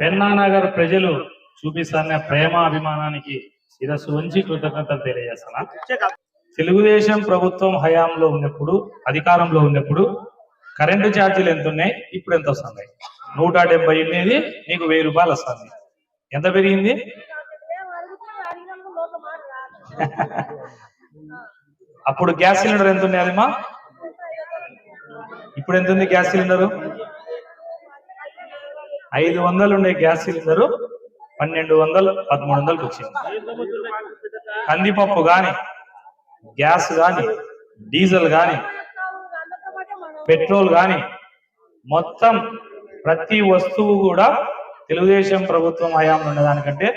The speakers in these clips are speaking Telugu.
పెన్నానగర్ ప్రజలు చూపిస్తున్న ప్రేమ అభిమానానికి శిరస్సు ఉంచి కృతజ్ఞతలు తెలియజేస్తున్నా. తెలుగుదేశం ప్రభుత్వం హయాంలో ఉన్నప్పుడు అధికారంలో ఉన్నప్పుడు కరెంటు ఛార్జీలు ఎంత ఉన్నాయి? ఇప్పుడు ఎంత వస్తున్నాయి? నూట డెబ్బై ఉండేది నీకు వెయ్యి రూపాయలు వస్తుంది. ఎంత పెరిగింది? అప్పుడు గ్యాస్ సిలిండర్ ఎంత ఉంది అదిమా? ఇప్పుడు ఎంత ఉంది గ్యాస్ సిలిండరు? ఐదు వందలు ఉండే గ్యాస్ సిలిండరు పన్నెండు వందలు పదమూడు వందలకు వచ్చింది. కందిపప్పు గాని గ్యాస్ గాని డీజిల్ గాని పెట్రోల్ గాని మొత్తం ప్రతి వస్తువు కూడా తెలుగుదేశం ప్రభుత్వం హయాంలో ఉన్నదానికంటే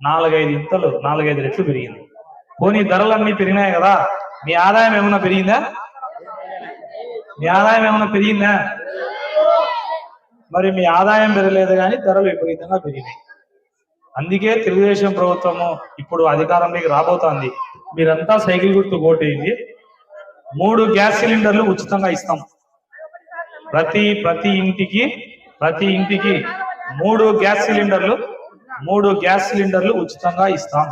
నాలుగైదు ఇంతలు నాలుగైదు రెట్లు పెరిగింది. పోనీ ధరలన్నీ పెరిగినాయి కదా మీ ఆదాయం ఏమైనా పెరిగిందా? మీ ఆదాయం ఏమైనా పెరిగిందా? మరి మీ ఆదాయం పెరగలేదు కానీ ధరలు విపరీతంగా పెరిగినాయి. అందుకే తెలుగుదేశం ప్రభుత్వము ఇప్పుడు అధికారంలోకి రాబోతోంది. మీరంతా సైకిల్ గుర్తు కోటేయండి మూడు గ్యాస్ సిలిండర్లు ఉచితంగా ఇస్తాం. ప్రతి ప్రతి ఇంటికి ప్రతి ఇంటికి మూడు గ్యాస్ సిలిండర్లు మూడు గ్యాస్ సిలిండర్లు ఉచితంగా ఇస్తాం.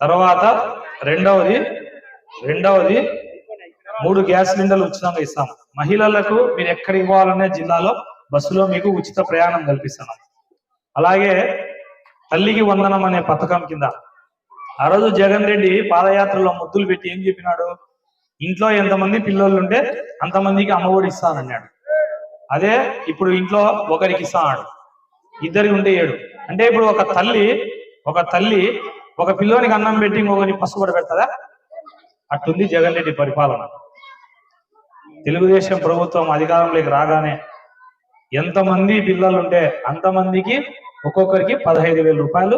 తర్వాత రెండవది రెండవది మూడు గ్యాస్ సిలిండర్లు ఉచితంగా ఇస్తాం. మహిళలకు మీరు ఎక్కడ ఇవ్వాలనే జిల్లాలో బస్సులో మీకు ఉచిత ప్రయాణం కల్పిస్తున్నాం అలాగే తల్లికి వందనం అనే పథకం కింద ఆ రోజు జగన్ రెడ్డి పాదయాత్రలో ముద్దులు పెట్టి ఏం చెప్పినాడు? ఇంట్లో ఎంతమంది పిల్లలు ఉంటే అంతమందికి అమ్మఒడి ఇస్తానన్నాడు అదే ఇప్పుడు ఇంట్లో ఒకరికి ఇస్తాడు ఇద్దరికి ఉంటే ఏడు. అంటే ఇప్పుడు ఒక తల్లి ఒక తల్లి ఒక పిల్లోనికి అన్నం పెట్టి ఇంకొకరి పసుపడి పెడతదా అట్టుంది జగన్ రెడ్డి పరిపాలన. తెలుగుదేశం ప్రభుత్వం అధికారంలోకి రాగానే ఎంతమంది పిల్లలు ఉంటే అంతమందికి ఒక్కొక్కరికి పదహైదు వేల రూపాయలు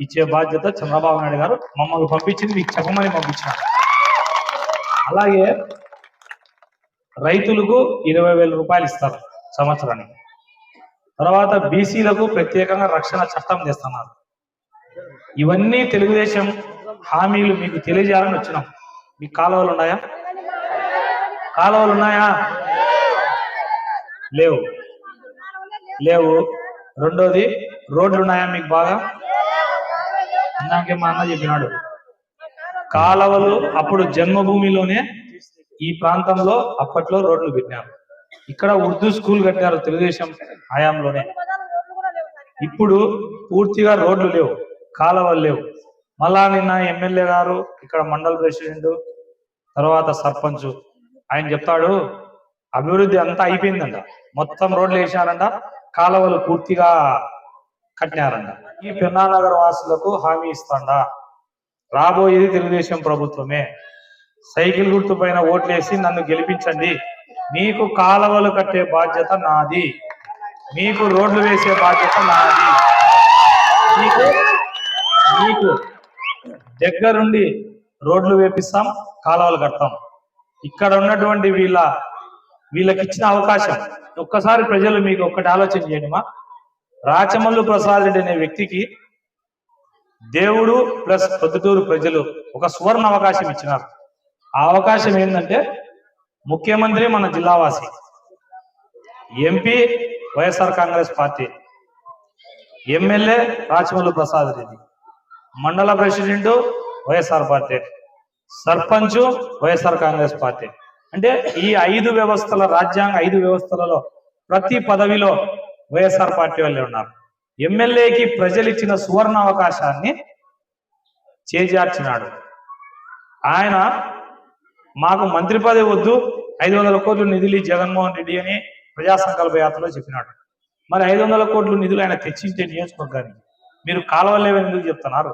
ఇచ్చే బాధ్యత చంద్రబాబు నాయుడు గారు మమ్మల్ని పంపించింది మీకు చెప్పమని పంపించారు అలాగే రైతులకు ఇరవై వేల రూపాయలు ఇస్తారు సంవత్సరానికి. తర్వాత బీసీలకు ప్రత్యేకంగా రక్షణ చట్టం తెస్తున్నారు. ఇవన్నీ తెలుగుదేశం హామీలు మీకు తెలియజేయాలని వచ్చినాం. మీకు కాలువలు ఉన్నాయా? కాలువలు ఉన్నాయా? లేవు. లేవు. రెండోది రోడ్లు ఉన్నాయా మీకు బాగా? ఇందాకే మా అన్న చెప్పినాడు. కాలవలు అప్పుడు జన్మభూమిలోనే ఈ ప్రాంతంలో అప్పట్లో రోడ్లు పెట్టినారు. ఇక్కడ ఉర్దూ స్కూల్ కట్టారు తెలుగుదేశం హయాంలోనే. ఇప్పుడు పూర్తిగా రోడ్లు లేవు కాలవలు లేవు. మళ్ళా నిన్న ఎమ్మెల్యే గారు ఇక్కడ మండల ప్రెసిడెంట్ తర్వాత సర్పంచ్ ఆయన చెప్తాడు అభివృద్ధి అంతా అయిపోయిందంట. మొత్తం రోడ్లు వేసినారంట. కాలువలు పూర్తిగా కట్టినారంట. ఈ పెన్నానగర్ వాసులకు హామీ ఇస్తాడా? రాబోయేది తెలుగుదేశం ప్రభుత్వమే. సైకిల్ గుర్తు పైన ఓట్లేసి నన్ను గెలిపించండి. మీకు కాలువలు కట్టే బాధ్యత నాది. మీకు రోడ్లు వేసే బాధ్యత నాది. మీకు మీకు దగ్గరుండి రోడ్లు వేపిస్తాం కాలువలు కడతాం. ఇక్కడ ఉన్నటువంటి వీళ్ళ వీళ్ళకి ఇచ్చిన అవకాశం. ఒక్కసారి ప్రజలు మీకు ఒక్కటి ఆలోచన చేయండి మా. రాచమల్లు ప్రసాద్ రెడ్డి అనే వ్యక్తికి దేవుడు ప్లస్ పొద్దుటూరు ప్రజలు ఒక సువర్ణ అవకాశం ఇచ్చినారు. ఆ అవకాశం ఏంటంటే ముఖ్యమంత్రి మన జిల్లావాసి MP YSR Congress party MLA Rachamallu Prasad Reddy మండల president YSR party sarpanch YSR Congress party. అంటే ఈ ఐదు వ్యవస్థల రాజ్యాంగ ఐదు వ్యవస్థలలో ప్రతి పదవిలో వైఎస్ఆర్ పార్టీ వాళ్ళే ఉన్నారు. ఎమ్మెల్యేకి ప్రజలు ఇచ్చిన సువర్ణ అవకాశాన్ని చేజార్చినాడు. ఆయన మాకు మంత్రి పదవి వద్దు ఐదు వందల కోట్లు నిధులు జగన్మోహన్ రెడ్డి అని ప్రజా సంకల్ప యాత్రలో చెప్పినాడు. మరి ఐదు వందల కోట్లు నిధులు ఆయన తెచ్చింటే నియోజకవర్గానికి మీరు కాలువలు లేవని ఎందుకు చెప్తున్నారు?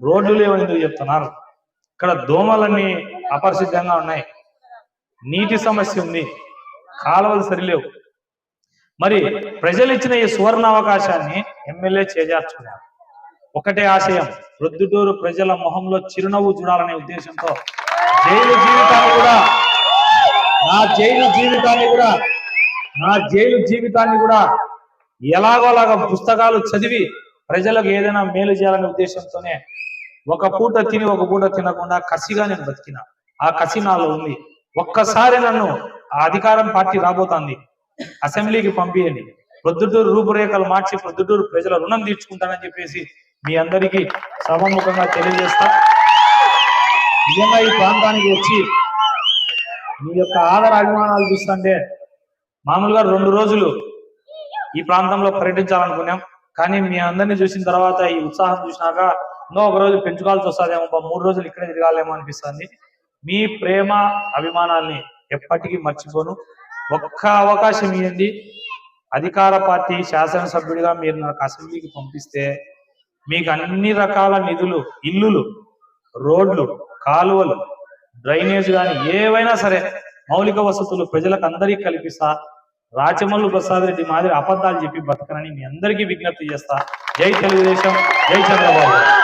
రోడ్లు లేవని ఎందుకు చెప్తున్నారు? ఇక్కడ దోమలన్నీ అపరిశుద్ధంగా ఉన్నాయి. నీటి సమస్య ఉంది. కాలువలు సరిలేవు. మరి ప్రజలు ఇచ్చిన ఈ సువర్ణ అవకాశాన్ని ఎమ్మెల్యే చేజార్చుకున్నారు. ఒకటే ఆశయం ప్రొద్దుటూరు ప్రజల మొహంలో చిరునవ్వు చూడాలనే ఉద్దేశంతో. జైలు జీవితాన్ని కూడా నా జైలు జీవితాన్ని కూడా నా జైలు జీవితాన్ని కూడా ఎలాగోలాగా పుస్తకాలు చదివి ప్రజలకు ఏదైనా మేలు చేయాలనే ఉద్దేశంతోనే ఒక పూట తిని ఒక పూట తినకుండా కసిగా నేను బతికిన. ఆ కసి నాలో ఉంది. ఒక్కసారి నన్ను ఆ అధికారం పార్టీ రాబోతోంది. అసెంబ్లీకి పంపియండి. ప్రొద్దుటూరు రూపురేఖలు మార్చి ప్రొద్దుటూరు ప్రజల రుణం తీర్చుకుంటానని చెప్పేసి మీ అందరికీ సభముఖంగా తెలియజేస్తా. నిజంగా ఈ ప్రాంతానికి వచ్చి మీ యొక్క ఆదర అభిమానాలు చూస్తుంటే మామూలుగా రెండు రోజులు ఈ ప్రాంతంలో పర్యటించాలనుకున్నాం. కానీ మీ అందరిని చూసిన తర్వాత ఈ ఉత్సాహం చూసినాక ఇంకో ఒక రోజు పెంచుకోవాల్సి వస్తుందేమో బా మూడు రోజులు ఇక్కడే తిరగాలేమో అనిపిస్తుంది. మీ ప్రేమ అభిమానాల్ని ఎప్పటికీ మర్చిపోను. ఒక్క అవకాశం ఇవ్వండి అధికార పార్టీ శాసనసభ్యుడిగా మీరు నాకు అసెంబ్లీకి పంపిస్తే మీకు అన్ని రకాల నిధులు ఇల్లులు రోడ్లు కాలువలు డ్రైనేజ్ కానీ ఏవైనా సరే మౌలిక వసతులు ప్రజలకు అందరికీ కల్పిస్తా. రాచమల్లు ప్రసాద్ రెడ్డి మాదిరి అబద్ధాలు చెప్పి బతకనని మీ అందరికీ విజ్ఞప్తి చేస్తా. జై తెలుగుదేశం జై చంద్రబాబు.